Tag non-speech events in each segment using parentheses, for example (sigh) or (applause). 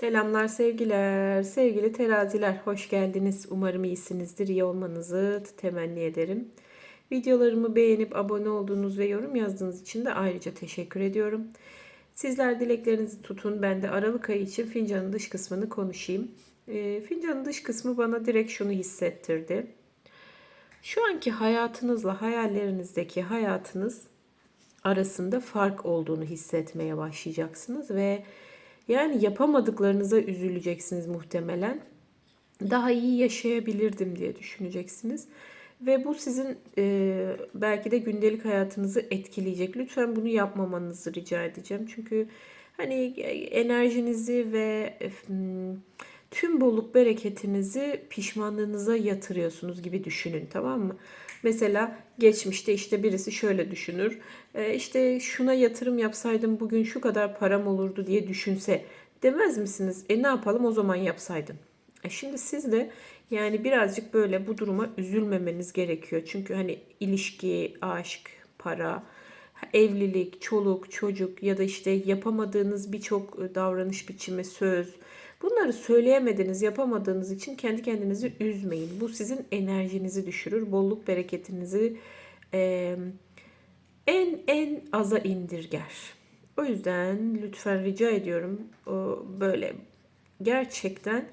Selamlar sevgiler, sevgili teraziler hoş geldiniz. Umarım iyisinizdir, iyi olmanızı temenni ederim. Videolarımı beğenip abone olduğunuz ve yorum yazdığınız için de ayrıca teşekkür ediyorum. Sizler dileklerinizi tutun, ben de Aralık ayı için fincanın dış kısmını konuşayım. E, fincanın dış kısmı bana direkt şunu hissettirdi. Şu anki hayatınızla hayallerinizdeki hayatınız arasında fark olduğunu hissetmeye başlayacaksınız ve yani yapamadıklarınıza üzüleceksiniz muhtemelen. Daha iyi yaşayabilirdim diye düşüneceksiniz. Ve bu sizin e, belki de gündelik hayatınızı etkileyecek. Lütfen bunu yapmamanızı rica edeceğim. Çünkü hani enerjinizi ve tüm bolluk bereketinizi pişmanlığınıza yatırıyorsunuz gibi düşünün tamam mı? Mesela geçmişte işte birisi şöyle düşünür. E, işte şuna yatırım yapsaydım bugün şu kadar param olurdu diye düşünse demez misiniz? E ne yapalım o zaman yapsaydın. E şimdi siz de yani birazcık böyle bu duruma üzülmemeniz gerekiyor. Çünkü hani ilişki, aşk, para, evlilik, çoluk, çocuk ya da işte yapamadığınız birçok davranış biçimi, söz, Bunları söyleyemediğiniz, yapamadığınız için kendi kendinizi üzmeyin. Bu sizin enerjinizi düşürür, bolluk bereketinizi e, en en aza indirger. O yüzden lütfen rica ediyorum böyle gerçekten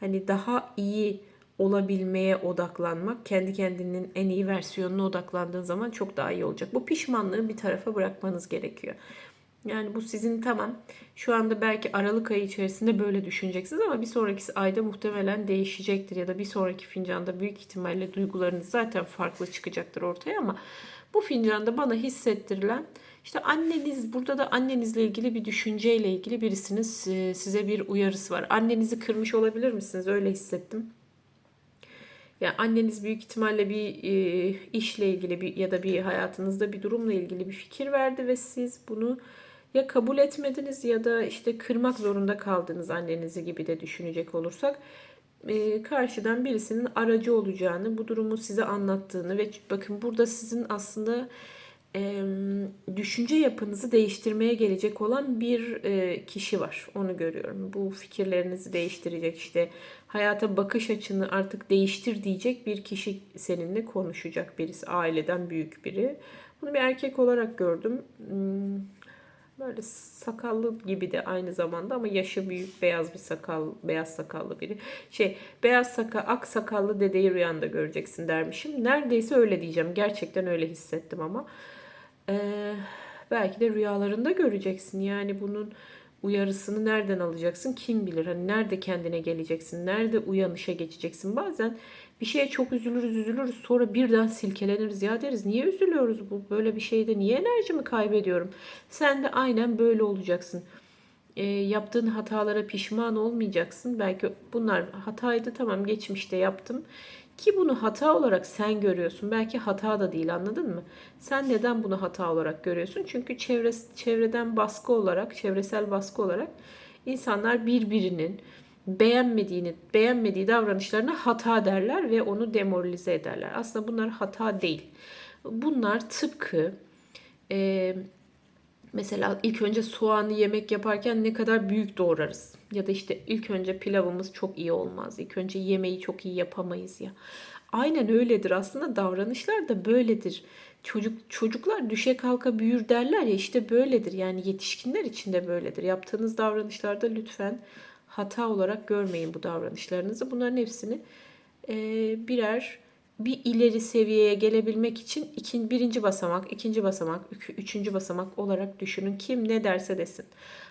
hani daha iyi olabilmeye odaklanmak, kendi kendinin en iyi versiyonuna odaklandığın zaman çok daha iyi olacak. Bu pişmanlığı bir tarafa bırakmanız gerekiyor. Yani bu sizin tamam. Şu anda belki Aralık ayı içerisinde böyle düşüneceksiniz ama bir sonraki ayda muhtemelen değişecektir ya da bir sonraki fincanda büyük ihtimalle duygularınız zaten farklı çıkacaktır ortaya ama bu fincanda bana hissettirilen işte anneniz burada da annenizle ilgili bir düşünceyle ilgili birisinin size bir uyarısı var. Annenizi kırmış olabilir misiniz? Öyle hissettim. Yani anneniz büyük ihtimalle bir e, işle ilgili bir ya da bir hayatınızda bir durumla ilgili bir fikir verdi ve siz bunu ya kabul etmediniz ya da işte kırmak zorunda kaldınız annenizi gibi de düşünecek olursak e, karşıdan birisinin aracı olacağını, bu durumu size anlattığını ve bakın burada sizin aslında düşünce yapınızı değiştirmeye gelecek olan bir e, kişi var. Onu görüyorum. Bu fikirlerinizi değiştirecek işte hayata bakış açını artık değiştir diyecek bir kişi seninle konuşacak birisi. Aileden büyük biri. Bunu bir erkek olarak gördüm. Hmm Böyle sakallı gibi de aynı zamanda ama yaşı büyük beyaz bir sakal, beyaz sakallı biri. Şey, beyaz sakal, ak sakallı dedeyi rüyanda göreceksin dermişim. Neredeyse öyle diyeceğim. Gerçekten öyle hissettim ama. Ee, belki de rüyalarında göreceksin. Yani bunun uyarısını nereden alacaksın kim bilir. Hani nerede kendine geleceksin, nerede uyanışa geçeceksin. Bazen bir şeye çok üzülürüz üzülürüz sonra birden silkeleniriz ya deriz. Niye üzülüyoruz bu böyle bir şeyde niye enerjimi kaybediyorum? Sen de aynen böyle olacaksın. E, yaptığın hatalara pişman olmayacaksın. Belki bunlar hataydı tamam geçmişte yaptım. Ki bunu hata olarak sen görüyorsun. Belki hata da değil anladın mı? Sen neden bunu hata olarak görüyorsun? Çünkü çevre, çevreden baskı olarak, çevresel baskı olarak insanlar birbirinin beğenmediğini, beğenmediği davranışlarına hata derler ve onu demoralize ederler. Aslında bunlar hata değil. Bunlar tıpkı e, mesela ilk önce soğanı yemek yaparken ne kadar büyük doğrarız. Ya da işte ilk önce pilavımız çok iyi olmaz. İlk önce yemeği çok iyi yapamayız ya. Aynen öyledir aslında davranışlar da böyledir. Çocuk çocuklar düşe kalka büyür derler ya işte böyledir. Yani yetişkinler için de böyledir. Yaptığınız davranışlarda lütfen hata olarak görmeyin bu davranışlarınızı. Bunların hepsini birer bir ileri seviyeye gelebilmek için ikinci, birinci basamak, ikinci basamak, üçüncü basamak olarak düşünün. Kim ne derse desin.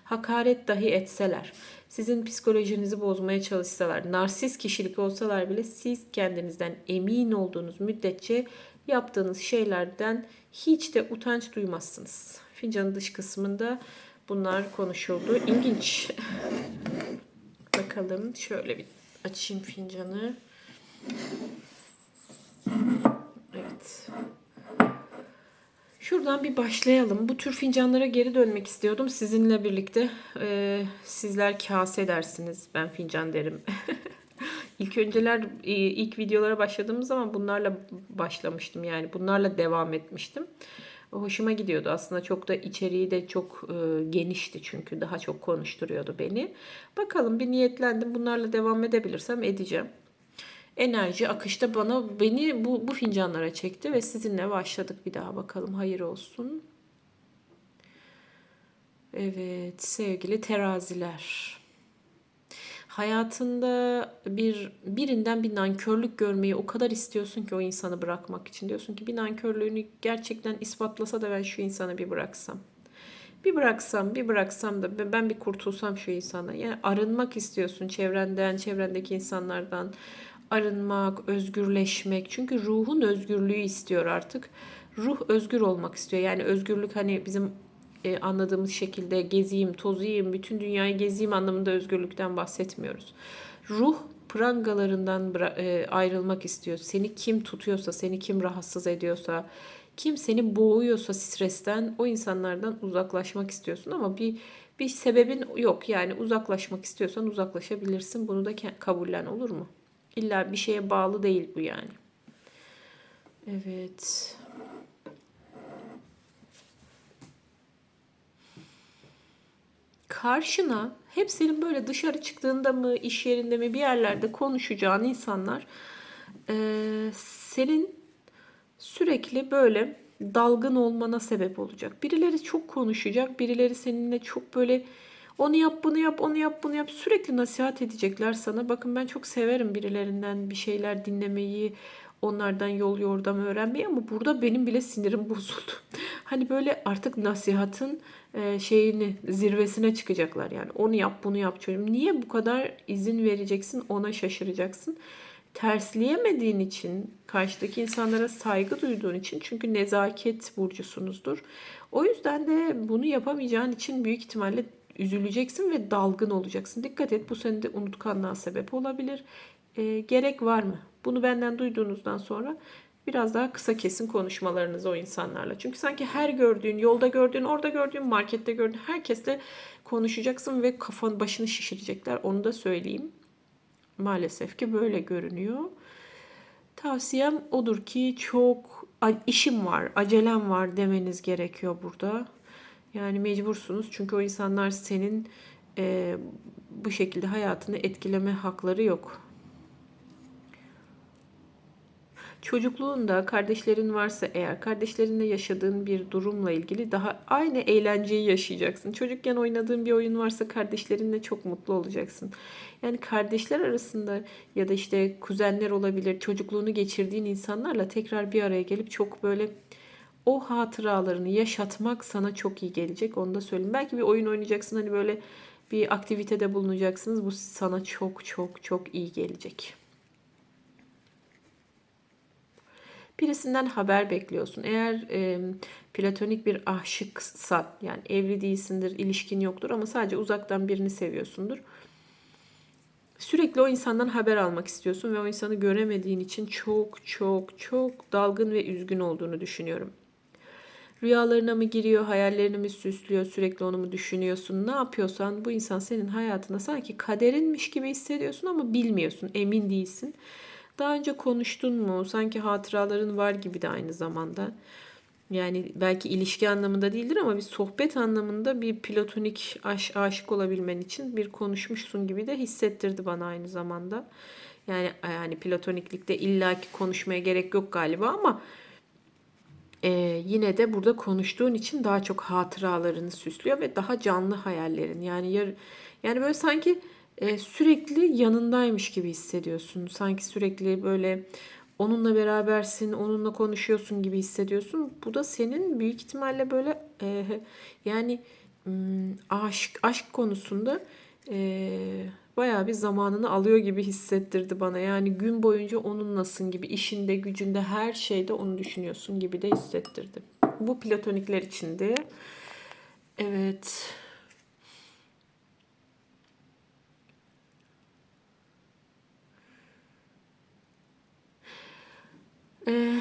Hakaret dahi etseler, sizin psikolojinizi bozmaya çalışsalar, narsist kişilik olsalar bile siz kendinizden emin olduğunuz müddetçe yaptığınız şeylerden hiç de utanç duymazsınız. Fincanın dış kısmında bunlar konuşuldu. İlginç. Bakalım şöyle bir açayım fincanı. Evet. Şuradan bir başlayalım. Bu tür fincanlara geri dönmek istiyordum sizinle birlikte. Ee, sizler kase dersiniz. Ben fincan derim. (laughs) İlk önceler e, ilk videolara başladığımız zaman bunlarla başlamıştım. Yani bunlarla devam etmiştim. Hoşuma gidiyordu aslında çok da içeriği de çok e, genişti çünkü daha çok konuşturuyordu beni. Bakalım bir niyetlendim bunlarla devam edebilirsem edeceğim. Enerji akışta bana beni bu, bu fincanlara çekti ve sizinle başladık bir daha bakalım hayır olsun. Evet sevgili teraziler. Hayatında bir birinden bir nankörlük görmeyi o kadar istiyorsun ki o insanı bırakmak için. Diyorsun ki bir nankörlüğünü gerçekten ispatlasa da ben şu insanı bir bıraksam. Bir bıraksam, bir bıraksam da ben bir kurtulsam şu insana. Yani arınmak istiyorsun çevrenden, çevrendeki insanlardan. Arınmak, özgürleşmek. Çünkü ruhun özgürlüğü istiyor artık. Ruh özgür olmak istiyor. Yani özgürlük hani bizim e, anladığımız şekilde gezeyim, tozayım, bütün dünyayı gezeyim anlamında özgürlükten bahsetmiyoruz. Ruh prangalarından e, ayrılmak istiyor. Seni kim tutuyorsa, seni kim rahatsız ediyorsa, kim seni boğuyorsa stresten o insanlardan uzaklaşmak istiyorsun ama bir bir sebebin yok. Yani uzaklaşmak istiyorsan uzaklaşabilirsin. Bunu da kabullen olur mu? İlla bir şeye bağlı değil bu yani. Evet. karşına hep senin böyle dışarı çıktığında mı, iş yerinde mi bir yerlerde konuşacağın insanlar e, senin sürekli böyle dalgın olmana sebep olacak. Birileri çok konuşacak, birileri seninle çok böyle onu yap, bunu yap, onu yap, bunu yap. Sürekli nasihat edecekler sana. Bakın ben çok severim birilerinden bir şeyler dinlemeyi, onlardan yol yordam öğrenmeyi ama burada benim bile sinirim (laughs) bozuldu. Hani böyle artık nasihatın e, şeyini zirvesine çıkacaklar yani. Onu yap, bunu yap çocuğum. Niye bu kadar izin vereceksin? Ona şaşıracaksın. Tersleyemediğin için, karşıdaki insanlara saygı duyduğun için çünkü nezaket burcusunuzdur. O yüzden de bunu yapamayacağın için büyük ihtimalle üzüleceksin ve dalgın olacaksın. Dikkat et bu sende unutkanlığa sebep olabilir. E, gerek var mı? Bunu benden duyduğunuzdan sonra biraz daha kısa kesin konuşmalarınız o insanlarla. Çünkü sanki her gördüğün, yolda gördüğün, orada gördüğün, markette gördüğün herkesle konuşacaksın ve kafan başını şişirecekler. Onu da söyleyeyim. Maalesef ki böyle görünüyor. Tavsiyem odur ki çok işim var, acelem var demeniz gerekiyor burada. Yani mecbursunuz çünkü o insanlar senin e, bu şekilde hayatını etkileme hakları yok. Çocukluğunda kardeşlerin varsa eğer kardeşlerinle yaşadığın bir durumla ilgili daha aynı eğlenceyi yaşayacaksın. Çocukken oynadığın bir oyun varsa kardeşlerinle çok mutlu olacaksın. Yani kardeşler arasında ya da işte kuzenler olabilir çocukluğunu geçirdiğin insanlarla tekrar bir araya gelip çok böyle o hatıralarını yaşatmak sana çok iyi gelecek. Onu da söyleyeyim. Belki bir oyun oynayacaksın hani böyle bir aktivitede bulunacaksınız. Bu sana çok çok çok iyi gelecek. Birisinden haber bekliyorsun. Eğer e, platonik bir aşıksa yani evli değilsindir, ilişkin yoktur ama sadece uzaktan birini seviyorsundur. Sürekli o insandan haber almak istiyorsun ve o insanı göremediğin için çok çok çok dalgın ve üzgün olduğunu düşünüyorum. Rüyalarına mı giriyor, hayallerini mi süslüyor, sürekli onu mu düşünüyorsun? Ne yapıyorsan bu insan senin hayatına sanki kaderinmiş gibi hissediyorsun ama bilmiyorsun, emin değilsin. Daha önce konuştun mu? Sanki hatıraların var gibi de aynı zamanda. Yani belki ilişki anlamında değildir ama bir sohbet anlamında bir platonik aş aşık olabilmen için bir konuşmuşsun gibi de hissettirdi bana aynı zamanda. Yani yani platoniklikte illaki konuşmaya gerek yok galiba ama e, yine de burada konuştuğun için daha çok hatıralarını süslüyor ve daha canlı hayallerin. Yani yar, yani böyle sanki e, sürekli yanındaymış gibi hissediyorsun. Sanki sürekli böyle onunla berabersin, onunla konuşuyorsun gibi hissediyorsun. Bu da senin büyük ihtimalle böyle e, yani aşk aşk konusunda e, bayağı bir zamanını alıyor gibi hissettirdi bana. Yani gün boyunca onunlasın gibi, işinde, gücünde, her şeyde onu düşünüyorsun gibi de hissettirdi. Bu platonikler içinde. Evet. Ee,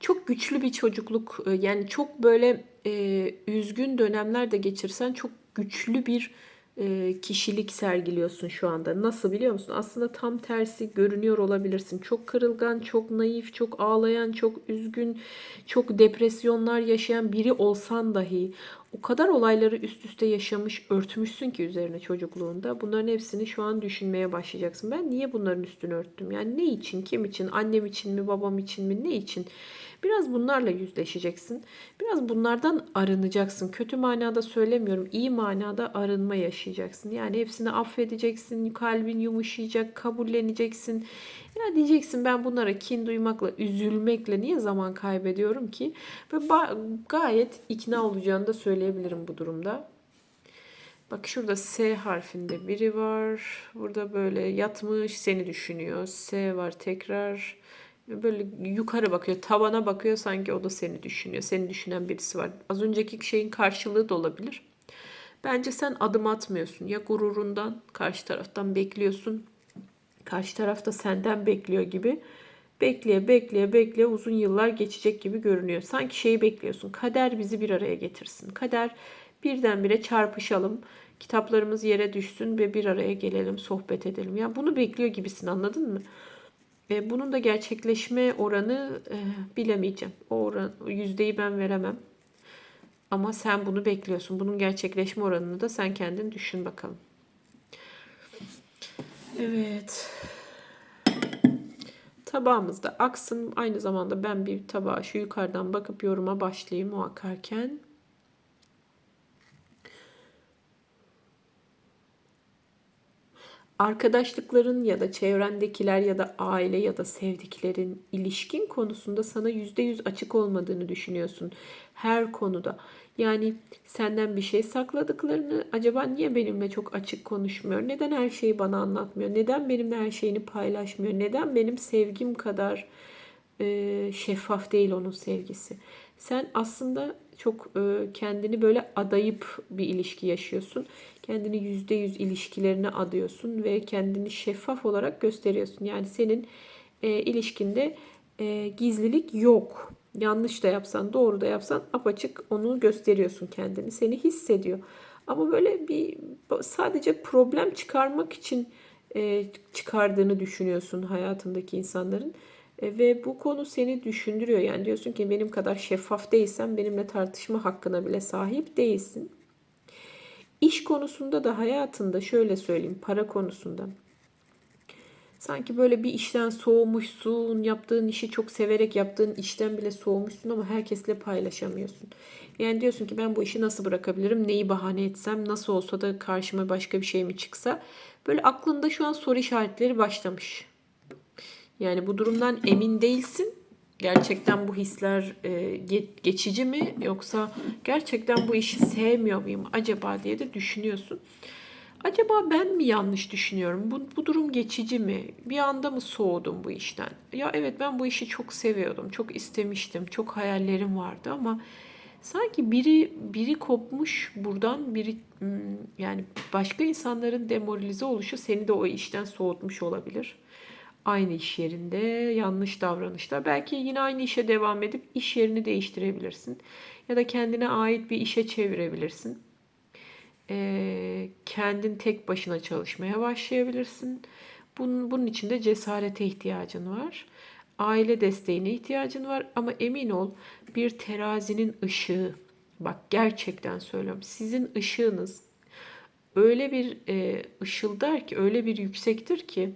çok güçlü bir çocukluk yani çok böyle e, üzgün dönemler de geçirsen çok güçlü bir e, kişilik sergiliyorsun şu anda. Nasıl biliyor musun? Aslında tam tersi görünüyor olabilirsin. Çok kırılgan, çok naif, çok ağlayan, çok üzgün, çok depresyonlar yaşayan biri olsan dahi o kadar olayları üst üste yaşamış, örtmüşsün ki üzerine çocukluğunda. Bunların hepsini şu an düşünmeye başlayacaksın. Ben niye bunların üstünü örttüm? Yani ne için, kim için, annem için mi, babam için mi, ne için? Biraz bunlarla yüzleşeceksin. Biraz bunlardan arınacaksın. Kötü manada söylemiyorum. iyi manada arınma yaşayacaksın. Yani hepsini affedeceksin. Kalbin yumuşayacak. Kabulleneceksin. Ya diyeceksin ben bunlara kin duymakla, üzülmekle niye zaman kaybediyorum ki? Ve gayet ikna olacağını da söyleyebilirim bu durumda. Bak şurada S harfinde biri var. Burada böyle yatmış seni düşünüyor. S var tekrar. Böyle yukarı bakıyor, tavana bakıyor sanki o da seni düşünüyor. Seni düşünen birisi var. Az önceki şeyin karşılığı da olabilir. Bence sen adım atmıyorsun. Ya gururundan, karşı taraftan bekliyorsun. Karşı tarafta senden bekliyor gibi. Bekleye bekleye bekleye uzun yıllar geçecek gibi görünüyor. Sanki şeyi bekliyorsun. Kader bizi bir araya getirsin. Kader birdenbire çarpışalım. Kitaplarımız yere düşsün ve bir araya gelelim, sohbet edelim. Ya bunu bekliyor gibisin anladın mı? E, bunun da gerçekleşme oranı e, bilemeyeceğim. O oran, yüzdeyi ben veremem. Ama sen bunu bekliyorsun. Bunun gerçekleşme oranını da sen kendin düşün bakalım. Evet. Tabağımız da aksın. Aynı zamanda ben bir tabağa şu yukarıdan bakıp yoruma başlayayım o akarken. Arkadaşlıkların ya da çevrendekiler ya da aile ya da sevdiklerin ilişkin konusunda sana yüzde yüz açık olmadığını düşünüyorsun. Her konuda. Yani senden bir şey sakladıklarını acaba niye benimle çok açık konuşmuyor? Neden her şeyi bana anlatmıyor? Neden benimle her şeyini paylaşmıyor? Neden benim sevgim kadar e, şeffaf değil onun sevgisi? Sen aslında çok e, kendini böyle adayıp bir ilişki yaşıyorsun. Kendini yüzde yüz ilişkilerine adıyorsun ve kendini şeffaf olarak gösteriyorsun. Yani senin e, ilişkinde e, gizlilik yok. Yanlış da yapsan, doğru da yapsan apaçık onu gösteriyorsun kendini. Seni hissediyor. Ama böyle bir sadece problem çıkarmak için e, çıkardığını düşünüyorsun hayatındaki insanların. E, ve bu konu seni düşündürüyor. Yani diyorsun ki benim kadar şeffaf değilsen benimle tartışma hakkına bile sahip değilsin. İş konusunda da hayatında şöyle söyleyeyim para konusunda. Sanki böyle bir işten soğumuşsun, yaptığın işi çok severek yaptığın işten bile soğumuşsun ama herkesle paylaşamıyorsun. Yani diyorsun ki ben bu işi nasıl bırakabilirim, neyi bahane etsem, nasıl olsa da karşıma başka bir şey mi çıksa. Böyle aklında şu an soru işaretleri başlamış. Yani bu durumdan emin değilsin. Gerçekten bu hisler e, geçici mi yoksa gerçekten bu işi sevmiyor muyum acaba diye de düşünüyorsun. Acaba ben mi yanlış düşünüyorum? Bu, bu durum geçici mi? Bir anda mı soğudum bu işten? Ya evet ben bu işi çok seviyordum, çok istemiştim, çok hayallerim vardı ama sanki biri biri kopmuş buradan, biri hmm, yani başka insanların demoralize oluşu seni de o işten soğutmuş olabilir aynı iş yerinde yanlış davranışlar. Belki yine aynı işe devam edip iş yerini değiştirebilirsin. Ya da kendine ait bir işe çevirebilirsin. Ee, kendin tek başına çalışmaya başlayabilirsin. Bunun, bunun için de cesarete ihtiyacın var. Aile desteğine ihtiyacın var ama emin ol bir terazinin ışığı bak gerçekten söylüyorum sizin ışığınız öyle bir e, ışıldar ki öyle bir yüksektir ki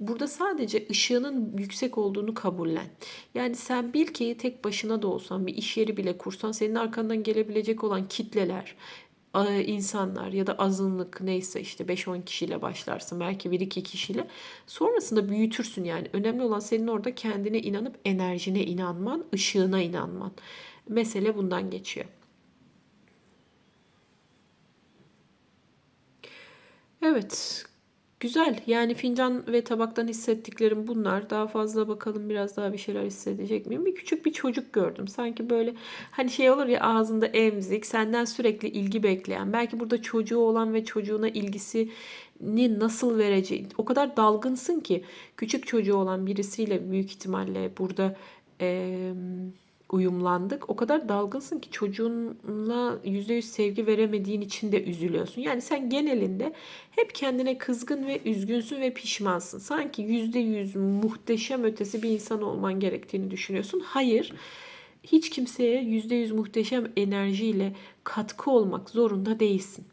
Burada sadece ışığının yüksek olduğunu kabullen. Yani sen bil ki tek başına da olsan bir iş yeri bile kursan senin arkandan gelebilecek olan kitleler, insanlar ya da azınlık neyse işte 5-10 kişiyle başlarsın belki 1-2 kişiyle sonrasında büyütürsün yani önemli olan senin orada kendine inanıp enerjine inanman ışığına inanman mesele bundan geçiyor. Evet Güzel. Yani fincan ve tabaktan hissettiklerim bunlar. Daha fazla bakalım biraz daha bir şeyler hissedecek miyim? Bir küçük bir çocuk gördüm. Sanki böyle hani şey olur ya ağzında emzik, senden sürekli ilgi bekleyen. Belki burada çocuğu olan ve çocuğuna ilgisini nasıl vereceği. O kadar dalgınsın ki küçük çocuğu olan birisiyle büyük ihtimalle burada... Ee, uyumlandık. O kadar dalgınsın ki çocuğunla %100 sevgi veremediğin için de üzülüyorsun. Yani sen genelinde hep kendine kızgın ve üzgünsün ve pişmansın. Sanki %100 muhteşem ötesi bir insan olman gerektiğini düşünüyorsun. Hayır. Hiç kimseye %100 muhteşem enerjiyle katkı olmak zorunda değilsin.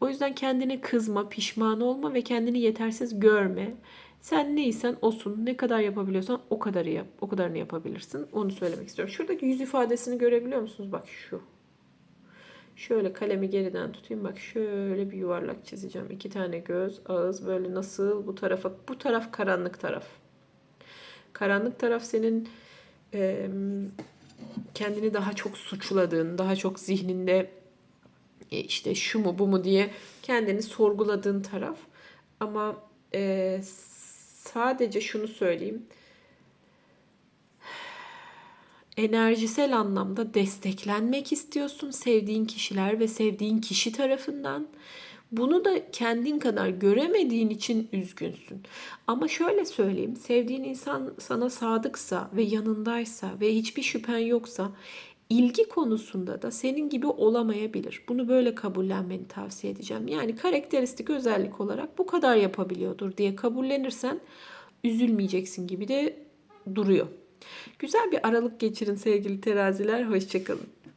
O yüzden kendine kızma, pişman olma ve kendini yetersiz görme. Sen neysen osun. Ne kadar yapabiliyorsan o kadarı yap. O kadarını yapabilirsin. Onu söylemek istiyorum. Şuradaki yüz ifadesini görebiliyor musunuz? Bak şu. Şöyle kalemi geriden tutayım. Bak şöyle bir yuvarlak çizeceğim. İki tane göz, ağız böyle nasıl bu tarafa. Bu taraf karanlık taraf. Karanlık taraf senin e, kendini daha çok suçladığın, daha çok zihninde e, işte şu mu bu mu diye kendini sorguladığın taraf. Ama e, sadece şunu söyleyeyim. Enerjisel anlamda desteklenmek istiyorsun sevdiğin kişiler ve sevdiğin kişi tarafından. Bunu da kendin kadar göremediğin için üzgünsün. Ama şöyle söyleyeyim, sevdiğin insan sana sadıksa ve yanındaysa ve hiçbir şüphen yoksa ilgi konusunda da senin gibi olamayabilir. Bunu böyle kabullenmeni tavsiye edeceğim. Yani karakteristik özellik olarak bu kadar yapabiliyordur diye kabullenirsen üzülmeyeceksin gibi de duruyor. Güzel bir aralık geçirin sevgili teraziler. Hoşçakalın.